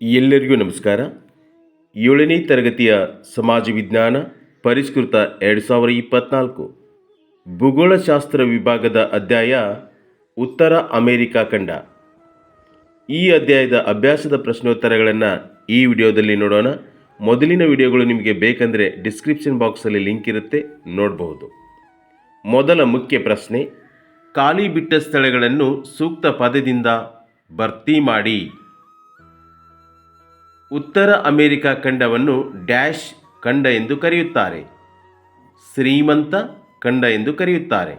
ಎಲ್ಲರಿಗೂ ನಮಸ್ಕಾರ. ಏಳನೇ ತರಗತಿಯ ಸಮಾಜ ವಿಜ್ಞಾನ ಪರಿಷ್ಕೃತ ಎರಡು ಸಾವಿರ ಇಪ್ಪತ್ನಾಲ್ಕು ಭೂಗೋಳಶಾಸ್ತ್ರ ವಿಭಾಗದ ಅಧ್ಯಾಯ ಉತ್ತರ ಅಮೇರಿಕಾ ಖಂಡ. ಈ ಅಧ್ಯಾಯದ ಅಭ್ಯಾಸದ ಪ್ರಶ್ನೋತ್ತರಗಳನ್ನು ಈ ವಿಡಿಯೋದಲ್ಲಿ ನೋಡೋಣ. ಮೊದಲಿನ ವಿಡಿಯೋಗಳು ನಿಮಗೆ ಬೇಕಂದರೆ ಡಿಸ್ಕ್ರಿಪ್ಷನ್ ಬಾಕ್ಸಲ್ಲಿ ಲಿಂಕ್ ಇರುತ್ತೆ, ನೋಡಬಹುದು. ಮೊದಲ ಮುಖ್ಯ ಪ್ರಶ್ನೆ, ಖಾಲಿ ಬಿಟ್ಟ ಸ್ಥಳಗಳನ್ನು ಸೂಕ್ತ ಪದದಿಂದ ಭರ್ತಿ ಮಾಡಿ. ಉತ್ತರ ಅಮೆರಿಕ ಖಂಡವನ್ನು ಡ್ಯಾಶ್ ಖಂಡ ಎಂದು ಕರೆಯುತ್ತಾರೆ. ಶ್ರೀಮಂತ ಖಂಡ ಎಂದು ಕರೆಯುತ್ತಾರೆ.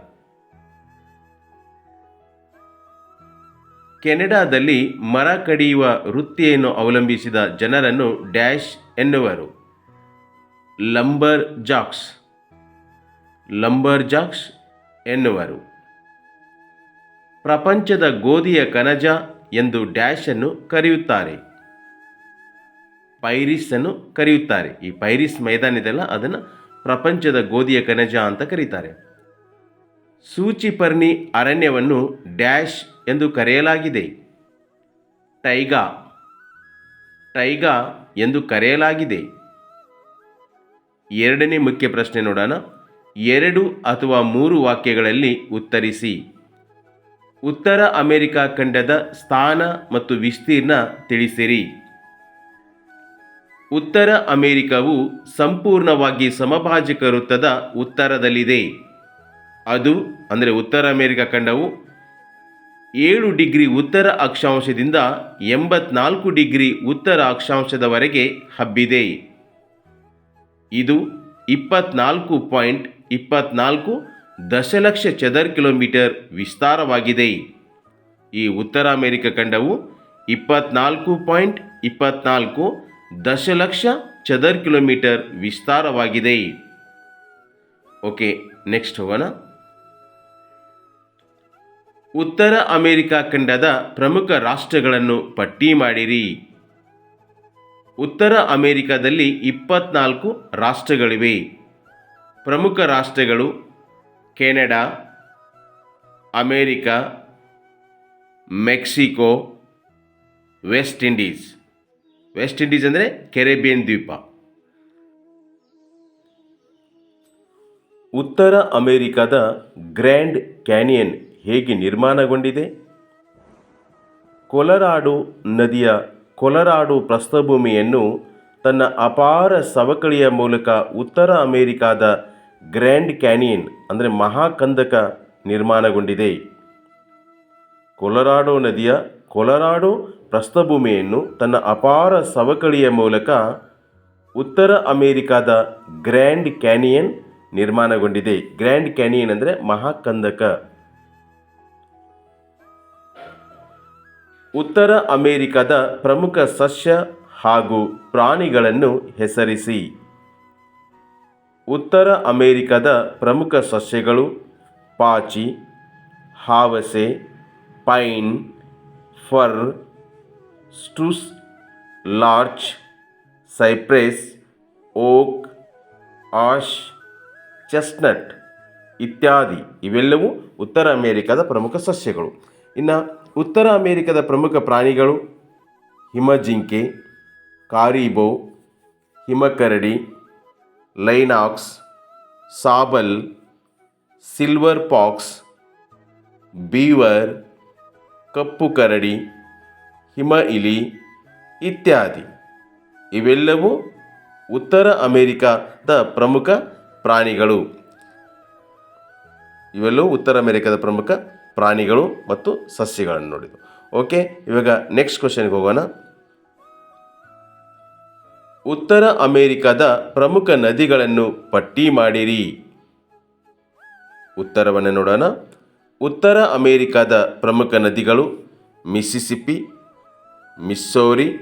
ಕೆನಡಾದಲ್ಲಿ ಮರ ಕಡಿಯುವ ವೃತ್ತಿಯನ್ನು ಅವಲಂಬಿಸಿದ ಜನರನ್ನು ಡ್ಯಾಶ್ ಎನ್ನುವರು. Lumbar Jacks. ಲಂಬರ್ ಜಾಕ್ಸ್ ಎನ್ನುವರು. ಪ್ರಪಂಚದ ಗೋಧಿಯ ಕಣಜ ಎಂದು ಡ್ಯಾಶ್ ಅನ್ನು ಕರೆಯುತ್ತಾರೆ. ಪೈರಿಸ್ ಅನ್ನು ಕರೆಯುತ್ತಾರೆ. ಈ ಪೈರಿಸ್ ಮೈದಾನ ಇದೆಲ್ಲ ಅದನ್ನು ಪ್ರಪಂಚದ ಗೋಧಿಯ ಕಣಜ ಅಂತ ಕರೀತಾರೆ. ಸೂಚಿಪರ್ಣಿ ಅರಣ್ಯವನ್ನು ಡ್ಯಾಶ್ ಎಂದು ಕರೆಯಲಾಗಿದೆ. ಟೈಗಾ ಟೈಗಾ ಎಂದು ಕರೆಯಲಾಗಿದೆ. ಎರಡನೇ ಮುಖ್ಯ ಪ್ರಶ್ನೆ ನೋಡೋಣ. ಎರಡು ಅಥವಾ ಮೂರು ವಾಕ್ಯಗಳಲ್ಲಿ ಉತ್ತರಿಸಿ. ಉತ್ತರ ಅಮೆರಿಕ ಖಂಡದ ಸ್ಥಾನ ಮತ್ತು ವಿಸ್ತೀರ್ಣ ತಿಳಿಸಿರಿ. ಉತ್ತರ ಅಮೆರಿಕವು ಸಂಪೂರ್ಣವಾಗಿ ಸಮಭಾಜಕ ವೃತ್ತದ ಉತ್ತರದಲ್ಲಿದೆ. ಅದು, ಅಂದರೆ ಉತ್ತರ ಅಮೆರಿಕ ಖಂಡವು, ಏಳು ಡಿಗ್ರಿ ಉತ್ತರ ಅಕ್ಷಾಂಶದಿಂದ ಎಂಬತ್ನಾಲ್ಕು ಡಿಗ್ರಿ ಉತ್ತರ ಅಕ್ಷಾಂಶದವರೆಗೆ ಹಬ್ಬಿದೆ. ಇದು ಇಪ್ಪತ್ನಾಲ್ಕು ಪಾಯಿಂಟ್ ಇಪ್ಪತ್ನಾಲ್ಕು ದಶಲಕ್ಷ ಚದರ್ ಕಿಲೋಮೀಟರ್ ವಿಸ್ತಾರವಾಗಿದೆ. ಈ ಉತ್ತರ ಅಮೆರಿಕ ಖಂಡವು ಇಪ್ಪತ್ನಾಲ್ಕು ಪಾಯಿಂಟ್ ಇಪ್ಪತ್ನಾಲ್ಕು ದಶಲಕ್ಷ ಚದರ್ ಕಿಲೋಮೀಟರ್ ವಿಸ್ತಾರವಾಗಿದೆ. ಓಕೆ, ನೆಕ್ಸ್ಟ್ ಹೋಗೋಣ. ಉತ್ತರ ಅಮೆರಿಕಾ ಖಂಡದ ಪ್ರಮುಖ ರಾಷ್ಟ್ರಗಳನ್ನು ಪಟ್ಟಿ ಮಾಡಿರಿ. ಉತ್ತರ ಅಮೆರಿಕಾದಲ್ಲಿ ಇಪ್ಪತ್ನಾಲ್ಕು ರಾಷ್ಟ್ರಗಳಿವೆ. ಪ್ರಮುಖ ರಾಷ್ಟ್ರಗಳು Canada, America, Mexico, West Indies. West Indies ಅಂದರೆ ಕೆರೆಬಿಯನ್ ದ್ವೀಪ. ಉತ್ತರ ಅಮೆರಿಕದ ಗ್ರ್ಯಾಂಡ್ ಕ್ಯಾನಿಯನ್ ಹೇಗೆ ನಿರ್ಮಾಣಗೊಂಡಿದೆ? ಕೊಲರಾಡೋ ನದಿಯ ಕೊಲರಾಡೋ ಪ್ರಸ್ಥಭೂಮಿಯನ್ನು ತನ್ನ ಅಪಾರ ಸವಕಳಿಯ ಮೂಲಕ ಉತ್ತರ ಅಮೆರಿಕಾದ ಗ್ರ್ಯಾಂಡ್ ಕ್ಯಾನಿಯನ್ ಅಂದರೆ ಮಹಾಕಂದಕ ನಿರ್ಮಾಣಗೊಂಡಿದೆ. ಕೊಲರಾಡೋ ನದಿಯ ಕೊಲರಾಡೋ ಪ್ರಸ್ಥಭೂಮಿಯನ್ನು ತನ್ನ ಅಪಾರ ಸವಕಳಿಯ ಮೂಲಕ ಉತ್ತರ ಅಮೆರಿಕಾದ ಗ್ರ್ಯಾಂಡ್ ಕ್ಯಾನಿಯನ್ ನಿರ್ಮಾಣಗೊಂಡಿದೆ. ಗ್ರ್ಯಾಂಡ್ ಕ್ಯಾನಿಯನ್ ಅಂದರೆ ಮಹಾಕಂದಕ. ಉತ್ತರ ಅಮೇರಿಕಾದ ಪ್ರಮುಖ ಸಸ್ಯ ಹಾಗೂ ಪ್ರಾಣಿಗಳನ್ನು ಹೆಸರಿಸಿ. ಉತ್ತರ ಅಮೇರಿಕಾದ ಪ್ರಮುಖ ಸಸ್ಯಗಳು ಪಾಚಿ, ಹಾವಸೆ, pine, fir spruce larch cypress, oak, ash, chestnut ಇತ್ಯಾದಿ. ಇವೆಲ್ಲವೂ ಉತ್ತರ ಅಮೇರಿಕಾದ ಪ್ರಮುಖ ಸಸ್ಯಗಳು. ಇನ್ನು ಉತ್ತರ ಅಮೇರಿಕಾದ ಪ್ರಮುಖ ಪ್ರಾಣಿಗಳು ಹಿಮಜಿಂಕೆ, caribou, ಹಿಮಕರಡಿ, lynx, sable, silver fox, beaver, ಕಪ್ಪು ಕರಡಿ ಹಿಮ, ಇಲಿ ಇತ್ಯಾದಿ. ಇವೆಲ್ಲವೂ ಉತ್ತರ ಅಮೇರಿಕಾದ ಪ್ರಮುಖ ಪ್ರಾಣಿಗಳು. ಇವೆಲ್ಲವೂ ಉತ್ತರ ಅಮೇರಿಕಾದ ಪ್ರಮುಖ ಪ್ರಾಣಿಗಳು ಮತ್ತು ಸಸ್ಯಗಳನ್ನು ನೋಡಿದ್ದು. ಓಕೆ ಇವಾಗ ನೆಕ್ಸ್ಟ್ ಕ್ವಶನ್ಗೆ ಹೋಗೋಣ. ಉತ್ತರ ಅಮೇರಿಕಾದ ಪ್ರಮುಖ ನದಿಗಳನ್ನು ಪಟ್ಟಿ ಮಾಡಿರಿ. ಉತ್ತರವನ್ನು ನೋಡೋಣ. ಉತ್ತರ ಅಮೇರಿಕಾದ ಪ್ರಮುಖ ನದಿಗಳು Mississippi Missouri,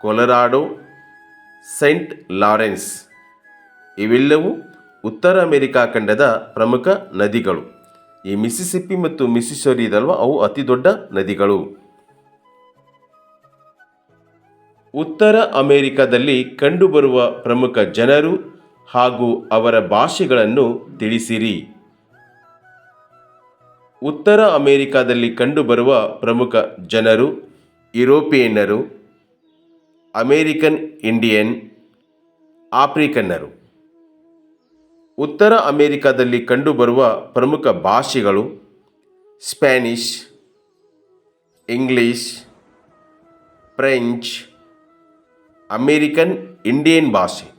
Colorado, Saint Lawrence. ಇವೆಲ್ಲವೂ ಉತ್ತರ ಅಮೆರಿಕಾ ಖಂಡದ ಪ್ರಮುಖ ನದಿಗಳು. ಈ ಮಿಸಿಸಿಪ್ಪಿ ಮತ್ತು ಮಿಸಿಸೋರಿ ಇದಲ್ವ? ಅವು ಅತಿ ದೊಡ್ಡ ನದಿಗಳು. ಉತ್ತರ ಅಮೆರಿಕಾದಲ್ಲಿ ಕಂಡುಬರುವ ಪ್ರಮುಖ ಜನರು ಹಾಗೂ ಅವರ ಭಾಷೆಗಳನ್ನು ತಿಳಿಸಿರಿ. ಉತ್ತರ ಅಮೆರಿಕಾದಲ್ಲಿ ಕಂಡುಬರುವ ಪ್ರಮುಖ ಜನರು ಯುರೋಪಿಯನ್ನರು, ಅಮೇರಿಕನ್ ಇಂಡಿಯನ್, ಆಫ್ರಿಕನ್ನರು. ಉತ್ತರ ಅಮೇರಿಕಾದಲ್ಲಿ ಕಂಡುಬರುವ ಪ್ರಮುಖ ಭಾಷೆಗಳು Spanish, English, French, American Indian ಭಾಷೆ.